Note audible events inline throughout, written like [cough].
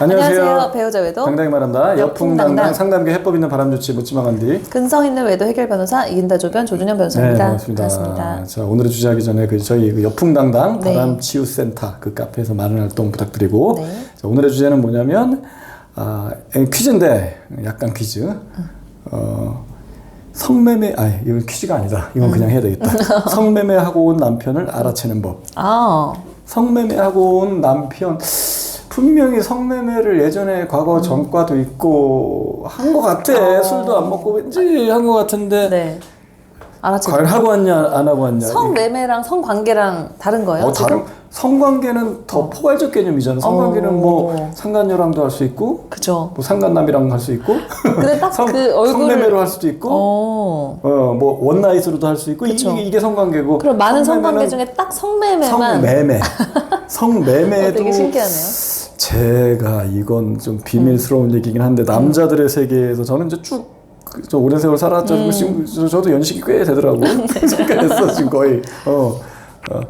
안녕하세요. 배우자 외도 당당히 말한다. 여풍당당. 여풍당당 상담계 해법 있는 바람 좋지 묻지마 간디. 근성 있는 외도 해결 변호사 이긴다 조변 조준현 변호사입니다. 네, 반갑습니다. 반갑습니다. 자, 오늘의 주제하기 전에 그 저희 그 여풍당당 네. 바람 치유 센터 그 카페에서 많은 활동 부탁드리고 네. 자, 오늘의 주제는 뭐냐면 아, 에, 퀴즈인데 약간 퀴즈. 어, 성매매 아, 이건 퀴즈가 아니다. 이건 그냥 해야 되겠다. [laughs] 성매매하고 온 남편을 알아채는 법. 아, 성매매하고 온 남편 분명히 성매매를 예전에 과거 전과도 있고 한 것 같아 어. 술도 안 먹고 왠지 한 것 같은데 네. 알았지. 과연 하고 왔냐 안 하고 왔냐 성매매랑 성관계랑 다른 거예요? 어, 다른? 성관계는 더 포괄적 개념이잖아 성관계는 어. 뭐 상간녀랑도 할 수 있고 그죠. 뭐 상간남이랑 할 수 있고 근데 딱 [laughs] 성- 그 얼굴을 성매매로 할 수도 있고 어. 어 뭐 원나잇으로도 할 수 있고 그쵸. 이게, 이게 성관계고 그럼 많은 성관계 중에 딱 성매매만 성매매 [laughs] 어, 성매매도 되게 신기하네요. 제가 이건 좀 비밀스러운 얘기긴 한데 남자들의 세계에서 저는 이제 쭉 저 오랜 세월 살았죠. 음. 지금 저- 저도 연식이 꽤 되더라고. [laughs] 네. [laughs] 꽤 됐어 지금 거의. 어. 어.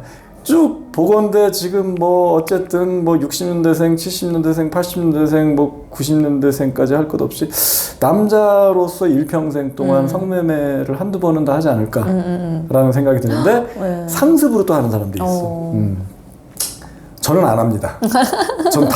쭉 보건대 지금 뭐 어쨌든 뭐 60년대생, 70년대생, 80년대생, 뭐 90년대생까지 할 것 없이 남자로서 일평생 동안 성매매를 한두 번은 다 하지 않을까라는 생각이 드는데 네. 상습으로 또 하는 사람들이 있어. 어. 음. 저는 안 합니다. 전.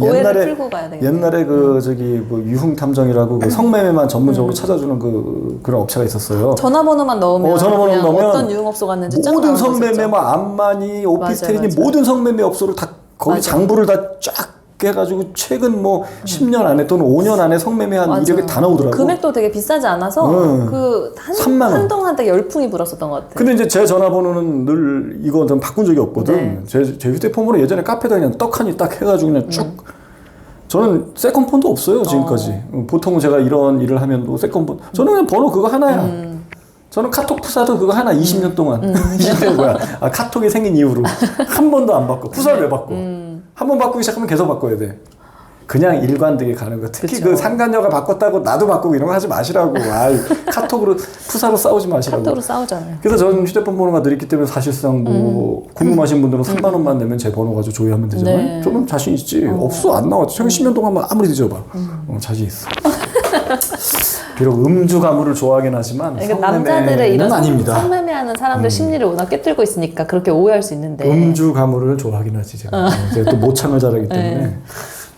오해를 옛날에. 옛날에 그 저기 뭐 유흥 탐정이라고 그 성매매만 전문적으로 찾아주는 그 그런 업체가 있었어요. 전화번호만 넣으면 어, 전화번호 넣으면 어떤 유흥업소 갔는지 쫙 모든 성매매. 뭐 암마니 오피스텔이니. 모든 성매매 업소를 다 거기 맞아요. 장부를 다 쫙 해가지고 최근 뭐 10년 안에 또는 5년 안에 성매매한 맞아요. 이력이 다 나오더라고. 금액도 되게 비싸지 않아서 응. 그 한, 3만 원. 한동안 되게 열풍이 불었었던 것 같아요. 근데 이제 제 전화번호는 늘 이거 좀 바꾼 적이 없거든. 네. 제, 제 휴대폰으로 예전에 카페다 그냥 떡하니 딱 해가지고 그냥 쭉. 음. 저는 세컨폰도 없어요 지금까지. 보통 제가 이런 일을 하면 뭐 세컨폰. 저는 그냥 번호 그거 하나야. 음. 저는 카톡 푸사도 그거 하나 20년 동안. [laughs] 20년 뭐야? 아 카톡이 생긴 이후로 한 번도 안 바꿔. 푸사를 왜 바꿔? 음. 한번 바꾸기 시작하면 계속 바꿔야 돼. 그냥 일관되게 가는 거. 특히 그쵸. 그 상간녀가 바꿨다고 나도 바꾸고 이런 거 하지 마시라고. 아이, [laughs] 카톡으로 푸사로 싸우지 마시라고. 카톡으로 싸우잖아요. 그래서 저는 휴대폰 번호가 늘 있기 때문에 사실상 뭐 궁금하신 분들은 3만 원만 내면 제 번호 가지고 조회하면 되잖아요. 음. 네. 저는 자신 있지. 없어 안 나와. 최근 10년 동안만 아무리 뒤져봐. 어, 자신 있어. [laughs] 비록 음주 가무를 좋아하긴 하지만 그러니까 남자들의 이런 성- 아닙니다. 음. 성매매하는 사람들 심리를 워낙 꿰뚫고 있으니까 그렇게 오해할 수 있는데 음주 가무를 좋아하긴 하지 제가. 어, 제가 또 모창을 잘하기 [laughs] 때문에 네.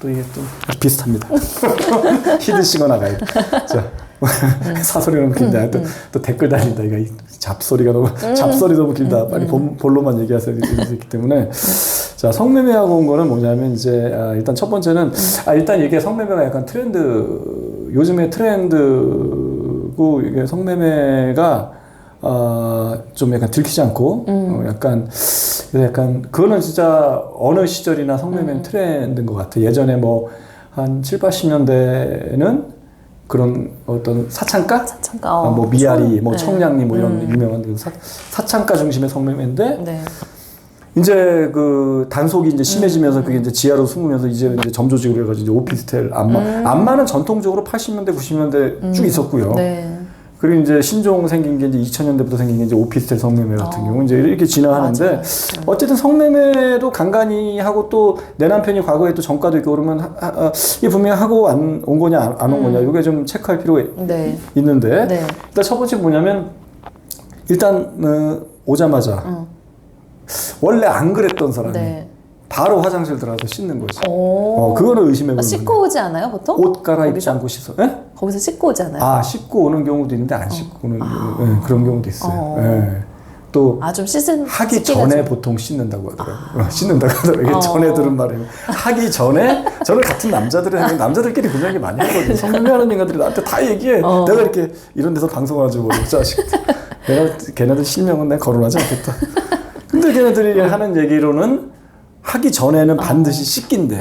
또 이게 또 비슷합니다. [laughs] 히든싱어 나가야 돼. 자. 사소리 너무 길다. 또, 또 댓글 달린다. 이거 이 잡소리가 너무 잡소리 너무 길다. 빨리 본, 본로만 얘기하세요. 이렇기 때문에 자 성매매하고 온 거는 뭐냐면 이제 아, 일단 첫 번째는 아, 일단 이게 성매매가 약간 트렌드 요즘의 트렌드고 이게 성매매가 어, 좀 약간 들키지 않고 어, 약간 약간 그거는 진짜 어느 시절이나 성매매는 트렌드인 것 같아. 예전에 뭐 한 7, 80년대는 그런 어떤 사창가 잠깐 아, 뭐 미아리, 뭐 네. 청량리 뭐 이런 유명한 그 사, 사창가 중심의 성매매인데 네. 이제 그 단속이 이제 심해지면서 그게 이제 지하로 숨으면서 이제 이제 점조직으로 해가지고 이제 오피스텔 안마 안마는 전통적으로 80년대 90년대 쭉 있었고요. 네. 그리고 이제 신종 생긴 게 이제 2000년대부터 생긴 게 이제 오피스텔 성매매 같은 어. 경우 이제 이렇게 진화하는데 맞아요. 어쨌든 성매매도 간간히 하고 또 내 남편이 과거에 또 전과도 있고 그러면 하, 하, 아, 이게 분명히 하고 안 온 거냐 안 온 거냐 이게 좀 체크할 필요가 네. 있는데 네. 일단 첫 번째 뭐냐면 일단 어, 오자마자 응. 원래 안 그랬던 사람이 네. 바로 화장실 들어가서 씻는 거지. 오. 어, 그거는 의심해 아, 보는 씻고 오지 않아요, 보통? 옷 갈아입지 거기서? 않고 씻어. 예? 거기서 씻고 오잖아요. 아 씻고 오는 경우도 있는데 안 씻고 오는 경우, 예, 그런 경우도 있어요. 어. 예. 또 아, 좀 씻은 하기 씻기가 전에 좀- 보통 씻는다고 하더라고요. 어, [laughs] 씻는다고 하더라고요. 이게 어. 전에 들은 말이에요. 하기 전에 저는 같은 남자들이 하는 남자들끼리 그런 얘기 많이 하거든요. 성매매하는 인간들이 나한테 다 얘기해. 어. 내가 이렇게 이런 데서 방송하지 모르고 자식. 내가 걔네들 실명은 내가 거론하지 않겠다. 근데 걔네들이 하는 얘기로는 하기 전에는 반드시 씻긴대.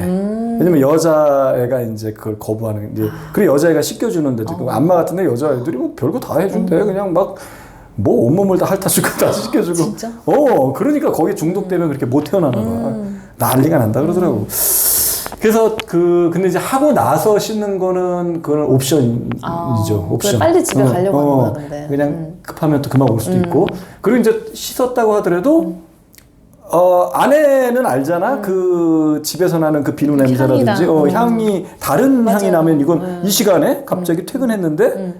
왜냐면 여자애가 이제 그걸 거부하는 이제 그리고 여자애가 씻겨주는데도 그 안마 같은데 여자애들이 뭐 별거 다 해준대. 그냥 막 뭐 온몸을 다 핥아주고 다 씻겨주고. 진짜? 어, 그러니까 거기에 중독되면 그렇게 못 태어나나 봐. 난리가 난다 그러더라고. 그래서 그 근데 이제 하고 나서 씻는 거는 그거는 옵션이죠. 아, 옵션. 빨리 집에 어, 가려고 어, 하는 건데. 그냥 음. 급하면 또 그만 올 수도 있고. 그리고 이제 씻었다고 하더라도 어, 아내는 알잖아. 그 집에서 나는 그 비누 냄새라든지 음. 어, 음. 향이 다른 맞아요. 음. 향이 나면 이건 이 시간에 갑자기 퇴근했는데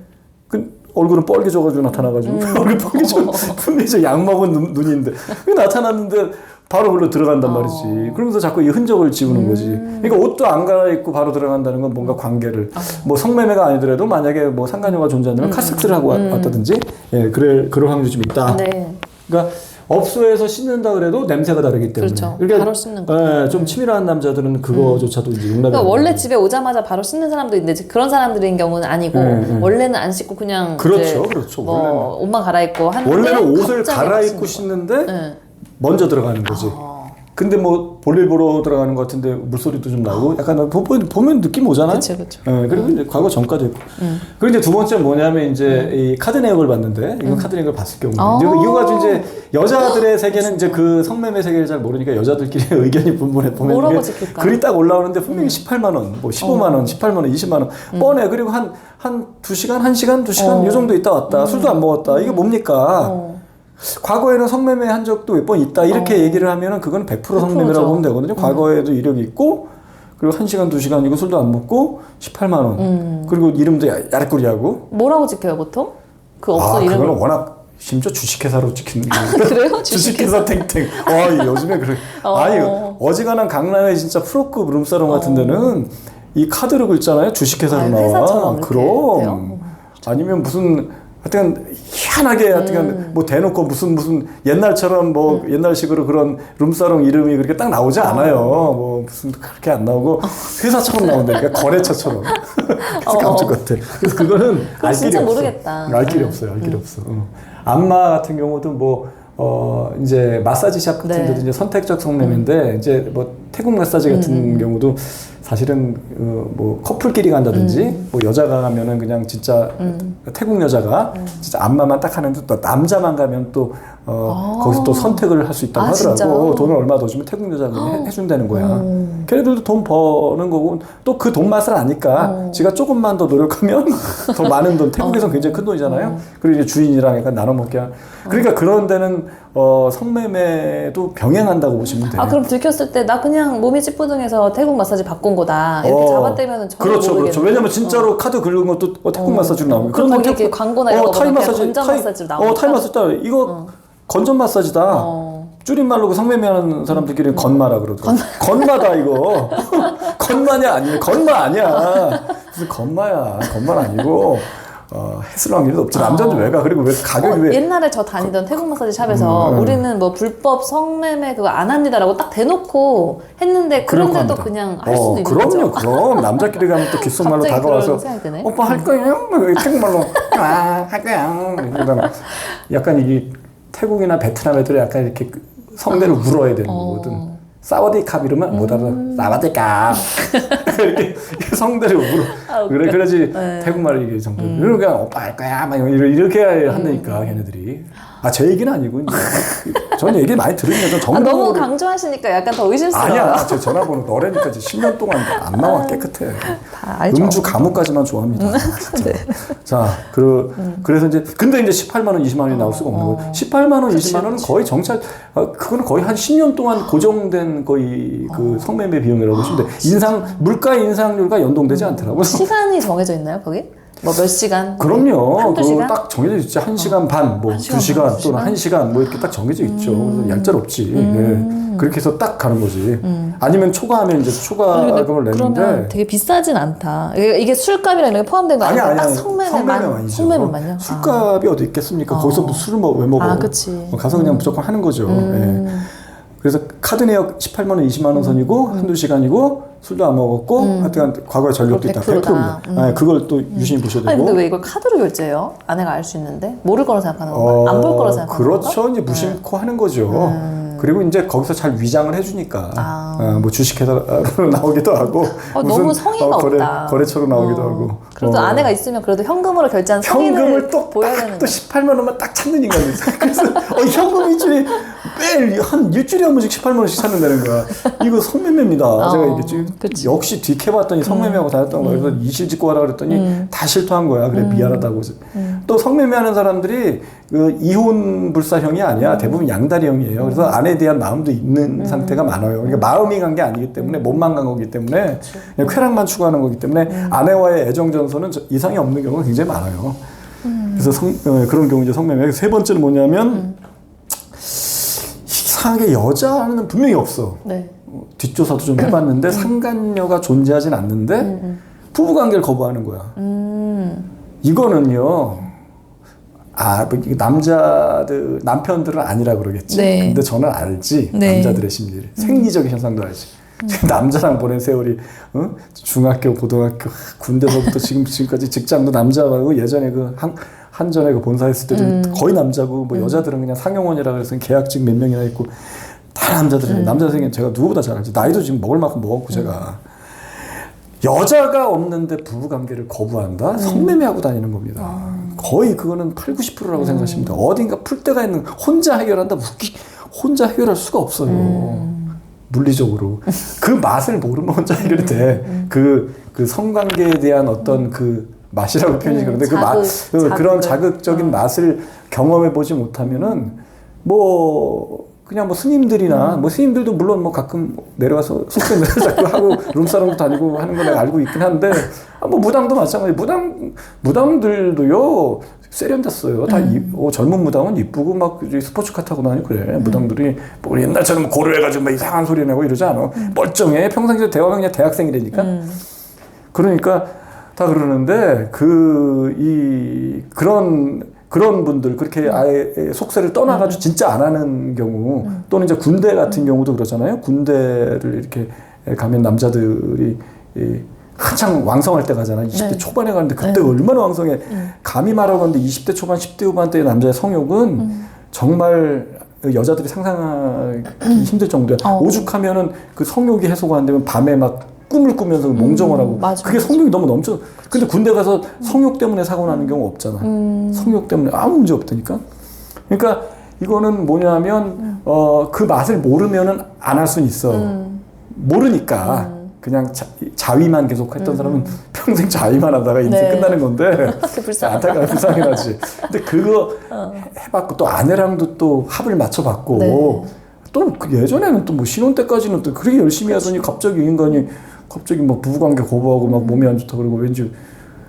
그 얼굴은 뻘개져가지고 나타나가지고 음. [laughs] 얼굴 뻘개져 [laughs] 분명히 저약 먹은 눈, 눈인데 그 나타났는데 바로 글로 들어간단 말이지. 어. 그러면서 자꾸 이 흔적을 지우는 음. 거지. 그러니까 옷도 안 갈아입고 바로 들어간다는 건 뭔가 관계를 어. 뭐 성매매가 아니더라도 만약에 뭐 상간녀가 존재한다면 카섹스를 하고 왔- 왔다든지 예 그럴 그럴 확률이 좀 있다. 음. 네. 그러니까 업소에서 씻는다 그래도 냄새가 다르기 때문에 그렇죠. 그러니까, 바로 씻는 거. 예, 좀 치밀한 남자들은 그거조차도 이제 용납이 그러니까 안 원래 되는 집에 오자마자 바로 씻는 사람도 있는데 그런 사람들인 경우는 아니고 네, 네. 원래는 안 씻고 그냥 그렇죠, 그렇죠. 뭐 원래는. 옷만 갈아입고 하는데 원래는 옷을 갑자기 갈아입고 막 씻는데 네. 먼저 들어가는 거지. 어. 근데 뭐 볼일 보러 들어가는 것 같은데 물소리도 좀 나고 약간 보- 보- 보면 느낌 오잖아요. 그쵸. 예, 그리고 이제 과거 전까지 했고. 음. 그리고 이제 두 번째 뭐냐면 이제 이 카드 내역을 봤는데 이거 카드 내역을 봤을 경우 어. 이거 이거 가지고 이제 여자들의 [gasps] 세계는 이제 그 성매매 세계를 잘 모르니까 여자들끼리 [laughs] 의견이 분분해 보면 뭐라고 이게? 글이 딱 올라오는데 분명히 18만 원, 뭐 15만 원, 18만 원, 20만 원 뻔해. 그리고 한 한 두 시간, 한 시간, 두 시간 어. 요 정도 있다 왔다. 술도 안 먹었다. 이게 뭡니까? 어. 과거에는 성매매 한 적도 몇 번 있다 이렇게 어. 얘기를 하면은 그건 100% 100% 죠. 성매매라고 보면 되거든요. 과거에도 이력이 있고 그리고 한 시간 두 시간이고 술도 안 먹고 18만 원 음. 그리고 이름도 야- 야릇꾸리하고 뭐라고 찍혀요 보통? 그아 업소 이름을 그거는 워낙 심지어 주식회사로 찍힌 그래요? [laughs] 주식회사 탱탱. 와 요즘에 그래. 어. 아니 어지간한 강남에 진짜 프로급 룸사롱 같은 데는 이 카드로 긁잖아요. 주식회사로 아, 나와. 그럼. 돼요? 아니면 무슨 하여튼 하여튼 음. 뭐 대놓고 무슨 무슨 옛날처럼 뭐 옛날식으로 그런 룸사롱 이름이 그렇게 딱 나오지 않아요. 뭐 무슨 그렇게 안 나오고 회사처럼 나온다니까 거래처처럼. [laughs] [laughs] 그래서 어. 깜짝 같아. 그래서 그거는 알 길이 진짜 없어. 모르겠다. 알 길이 네. 없어요. 알 길이 없어. 어. 안마 같은 경우도 뭐 어, 이제 마사지 샵 같은 네. 데도 이제 선택적 성매매인데 이제 뭐 태국 마사지 같은 음, 경우도 사실은 어, 뭐 커플끼리 간다든지 음. 뭐 여자가 가면은 그냥 진짜 태국 여자가 음. 진짜 안마만 딱 하는데 또 남자만 가면 또 어, 아. 거기서 또 선택을 할 수 있다고 아, 하더라고. 진짜요? 돈을 얼마 더 주면 태국 여자가 해- 해준다는 거야. 음. 걔네들도 돈 버는 거고 또 그 돈 맛을 아니까 어. 지가 조금만 더 노력하면 [laughs] 더 많은 돈 태국에선 굉장히 큰 돈이잖아요. 그리고 이제 주인이랑 약간 나눠 먹게 하 그러니까 그런 데는 어, 성매매도 병행한다고 보시면 돼요. 아 그럼 들켰을 때 나 그냥 몸이 찌뿌둥해서 태국 마사지 바꾼 거다 이렇게 어, 잡아떼면은 전혀 그렇죠, 그렇죠. 왜냐면 진짜로 카드 긁은 것도 어, 태국 어. 마사지로 나오고. 그럼 거기 이렇게 광고나 이런 거 타이 보면 그냥 마사지, 건전 타이- 마사지로 어, 나오니까. 타이 마사지 따라 이거 건전 마사지다. 어. 줄임말로 그 성매매하는 사람들끼리 건마라 그러더라고. 건마다 이거. [laughs] 건마냐 아니야. 건마 아니야. 무슨 건마야. 건마는 아니고. 어, 했을 확률이 없지. 남자는 왜 가? 그리고 왜 가격이 어, 왜? 옛날에 저 다니던 태국 마사지 샵에서 음, 음. 우리는 뭐 불법 성매매 그거 안 합니다라고 딱 대놓고 했는데 그럴 그런데도. 그냥 할 어, 수도 있는 그럼요, 거죠. 그럼 남자끼리 가면 또 귓속말로 다가와서. 오빠 할 거예요? 뭐 태국말로 아, 할 거야. 그다음 약간 이게 태국이나 베트남 애들이 약간 이렇게 성대를 물어야 되는 어. 거거든. 사와디캅 이러면 못 알아. 사와디캅 [laughs] [laughs] 이렇게 성대를 물어. 아. 그래 그래야지 네. 태국말을 이게 정도. 이러고 그냥 오빠 할 거야. 막 이렇게 이렇게 음. 한다니까 걔네들이. 아 제 얘기는 아니고 이제. 전 얘기 많이 들으니까 전 아, 정보 너무 강조하시니까 약간 더 의심스러워요. 아니야 제 전화번호 너래니까 이제 10년 동안 안 나와 깨끗해. 다 알죠. 음주 감옥까지만 좋아합니다. 진짜. 자 그, 그래서 이제 근데 이제 18만 원 20만 원이 나올 수가 없는 거예요. 18만 원 20만 원은 거의 정찰 어, 그거는 거의 한 10년 동안 고정된 거의 그 성매매 비용이라고 보시면 돼 인상 물가 인상률과 연동되지 않더라고요. 시간이 정해져 있나요 거기? 뭐 몇 시간? 그럼요. 한두 그거 시간? 딱 정해져 있죠. 한 시간 반, 뭐한두 시간 두 또는 시간? 한 시간 뭐 이렇게 딱 정해져 있죠. 그래서 얄짤 없지. 예. 그렇게 해서 딱 가는 거지. 아니면 초과하면 이제 초과금을 그러면 내는데 되게 비싸진 않다. 이게, 이게 술값이랑 이런 게 포함된 거 아니 아니야? 아니 딱 아니 성매매만. 성매매만요. 아. 술값이 어디 있겠습니까? 어. 거기서 뭐 술을 먹, 왜 먹어? 아, 그치. 뭐 가서 그냥 무조건 하는 거죠. 음. 예. 그래서 카드 내역 18만 원, 20만 원 선이고 한두 시간이고 술도 안 먹었고 하여튼 과거에 전력도 있다. 음. 그거 100%다. 100%입니다. 예, 그걸 또 유심히 보셔야 되고. 아니 근데 왜 이걸 카드로 결제해요? 아내가 알 수 있는데 모를 거라 생각하는 건가? 안볼 거라 생각하는 건가? 어, 그렇죠. 이제 무심코 하는 거죠. 그리고 이제 거기서 잘 위장을 해주니까 아. 어, 뭐 주식회사로 [laughs] 나오기도 하고 어, 너무 성의가 거래, 없다. 거래처로 나오기도 어. 하고 그래도 어. 아내가 있으면 그래도 현금으로 결제한 성의를 현금을 또, 보여야 딱 되는 또 거. 18만 원만 딱 찾는 인간이 있어. 그래서 어, 현금 일주일에 매일 한 일주일에 한 번씩 18만 원씩 찾는다는 거야. 이거 성매매입니다. 제가 얘기했지. 그치. 역시 뒤캐봤더니 성매매하고 다녔던 거야. 그래서 이실 짓고 하라 그랬더니 다 실토한 거야. 그래 미안하다고. 또 성매매하는 사람들이 그 이혼 불사형이 아니야. 음. 대부분 양다리형이에요. 그래서 아내에 대한 마음도 있는 상태가 많아요. 그러니까 마음이 간 게 아니기 때문에 몸만 간 거기 때문에 그냥 쾌락만 추구하는 거기 때문에 음. 아내와의 애정 전선은 저- 이상이 없는 경우가 굉장히 많아요. 음. 그래서 성, 어, 그런 경우 이제 성매매. 세 번째는 뭐냐면 이상하게 여자는 분명히 없어. 네. 어, 뒷조사도 좀 해봤는데 상간녀가 존재하진 않는데 부부관계를 거부하는 거야. 음. 이거는요. 아, 뭐 남자들 남편들은 아니라 그러겠지. 네. 근데 저는 알지 네. 남자들의 심리를 생리적인 현상도 알지. 지금 [laughs] 남자랑 보낸 세월이 어? 중학교, 고등학교, 군대서부터 지금 지금까지 직장도 남자하고 예전에 그 한, 한전에 그 본사 했을 때도 음. 거의 남자고 뭐 여자들은 그냥 상용원이라 그래서 계약직 몇 명이나 있고 다 남자들이에요. 남자 생긴 제가 누구보다 잘 알지. 나이도 지금 먹을 만큼 먹었고 제가. 여자가 없는데 부부 관계를 거부한다? 성매매하고 다니는 겁니다. 거의 그거는 8, 90%라고 생각하시면 돼요. 어딘가 풀 데가 있는 혼자 해결한다? 웃기 혼자 해결할 수가 없어요. 물리적으로. 그 맛을 모르면 혼자 해결이 돼. 그, 그 성관계에 대한 어떤 그 맛이라고 표현이 그런데 그 맛, 자극, 그 그런 자극을. 자극적인 맛을 경험해 보지 못하면은 뭐 그냥 뭐 스님들이나 뭐 스님들도 물론 뭐 가끔 내려가서 속세 내려잡고 하고 [laughs] 룸사롱도 다니고 하는 거 내가 알고 있긴 한데 아, 뭐 무당도 마찬가지. 무당 무당들도요 세련됐어요. 다 이, 어, 젊은 무당은 이쁘고 막 스포츠카 타고 다니고 그래. 무당들이 뭐 옛날처럼 고려해가지고 막 이상한 소리 내고 이러지 않아. 멀쩡해. 평상시에 대화가 그냥 대학생이라니까. 그러니까 다 그러는데 그 이 그런 그런 분들 그렇게 아예 속세를 떠나가지고 진짜 안 하는 경우 또는 이제 군대 같은 경우도 그러잖아요. 군대를 이렇게 가면 남자들이 이 한창 왕성할 때 가잖아. 20대 네. 초반에 가는데 그때 얼마나 왕성해. 감히 말하고 하는데 20대 초반, 10대 후반 때의 남자의 성욕은 정말 여자들이 상상하기 힘들 정도야. 어. 오죽하면은 그 성욕이 해소가 안 되면 밤에 막 꿈을 꾸면서 몽정을 하고 맞아, 그게 성욕이 너무 넘쳐. 근데 군대 가서 성욕 때문에 사고 나는 경우 없잖아. 성욕 때문에 아무 문제 없다니까. 그러니까 이거는 뭐냐면 어그 맛을 모르면은 안 할 수는 있어. 모르니까 그냥 자, 자위만 계속 했던 사람은 [laughs] 평생 자위만 하다가 인생 네. 끝나는 건데 [laughs] 불쌍하다. 안타까운 불쌍해 나지. 근데 그거 해봤고 또 아내랑도 또 합을 맞춰봤고 네. 또그 예전에는 또 뭐 신혼 때까지는 또 그렇게 열심히 하더니 갑자기 인간이 갑자기 뭐 부부관계 거부하고 막 몸이 안 좋다 그러고 왠지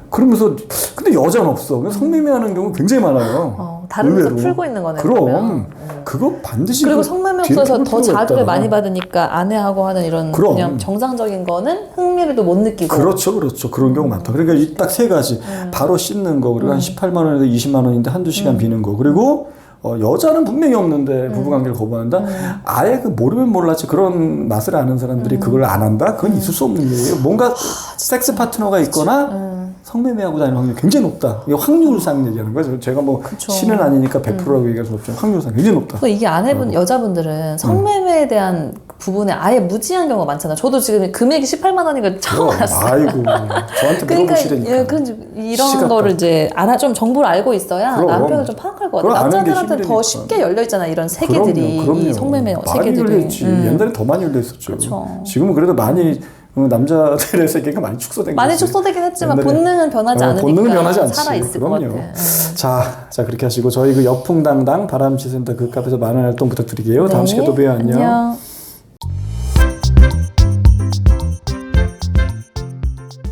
그러면서 근데 여자는 없어. 성매매하는 경우 굉장히 많아요. 어, 다른 데서. 풀고 있는 거네. 그럼 그러면. 그거 반드시 그리고 그 성매매 없어서 풀더 자극을. 많이 받으니까 아내하고 하는 이런 그럼. 그냥 정상적인 거는 흥미를 못 느끼고 그렇죠, 그렇죠. 그런 경우 많다. 그러니까 이딱세 가지. 바로 씻는 거, 그리고 한 18만 원에서 20만 원인데 한두 시간 비는 거. 그리고 어, 여자는 분명히 없는데 부부관계를 거부한다. 아예 그 모르면 몰랐지 그런 맛을 아는 사람들이 그걸 안 한다. 그건 있을 수 없는 일이에요. 뭔가 섹스 파트너가 있거나 성매매하고 다니는 확률이 굉장히 높다. 이게 확률상 얘기하는 거죠. 제가 뭐 그쵸. 신은 아니니까 100%라고 얘기할 수 없지만 확률상 굉장히 높다. 그 이게 아내분 여자분들은 성매매에 대한 부분에 아예 무지한 경우가 많잖아요. 저도 지금 금액이 18만 원인 걸 처음 그럼, 알았어요. 아이고 저한테 그러니까 물어보시라니까. 예, 그런 이런 거를 딱. 이제 알아 좀 정보를 알고 있어야 그럼. 남편을 좀 파악할 것 같아요. 게 남자들한테 더. 쉽게 열려 있잖아 이런 세계들이 이 성매매 많이 세계들이. 열려 있지. 음. 옛날에 더 많이 열려 있었죠. 그쵸. 지금은 그래도 많이 어, 남자들의 [laughs] 세계가 많이 축소된 많이 거지. 축소되긴 했지만 본능은 변하지 어, 않으니까 본능은 변하지 않지. 살아 있을 것 그럼요. 같아. 음. 자, 자 그렇게 하시고 저희 그 여풍당당 바람치센터 그 카페에서 많은 활동 부탁드릴게요. 다음 네, 시간에 또 봬요. 안녕. 안녕.